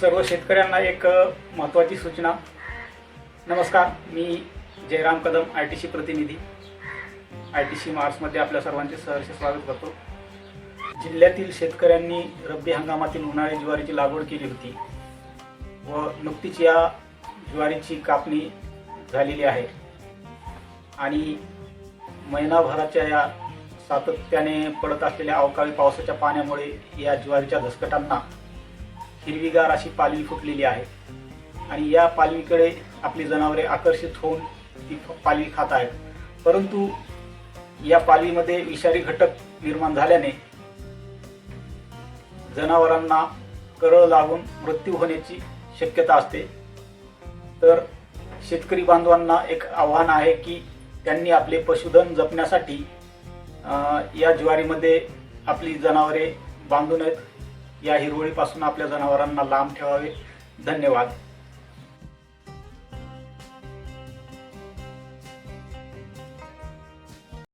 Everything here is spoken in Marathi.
सर्व शेतकऱ्यांना एक महत्त्वाची सूचना. नमस्कार मी Jayram Kadam I T C प्रतिनिधी. आय टी सी मार्चमध्ये आपल्या सर्वांचे सहर्ष स्वागत करतो. जिल्ह्यातील शेतकऱ्यांनी रब्बी हंगामातील उन्हाळी ज्वारीची लागवड केली होती व नुकतीच या ज्वारीची कापणी झालेली आहे. आणि महिनाभराच्या या सातत्याने पडत असलेल्या अवकाळी पावसाच्या पाण्यामुळे या ज्वारीच्या धसकटांना हिरवीगार अशी पालवी फुटलेली आहे. आणि या पालवीकडे आपली जनावरे आकर्षित होऊन ती पालवी खात आहेत. परंतु या पालवीमध्ये विषारी घटक निर्माण झाल्याने जनावरांना करळ लागून मृत्यू होण्याची शक्यता असते. तर शेतकरी बांधवांना एक आव्हान आहे की त्यांनी आपले पशुधन जपण्यासाठी या ज्वारीमध्ये आपली जनावरे बांधू नयेत या हिरवळीपासून आपल्या जनावरांना लांब ठेवावे. धन्यवाद.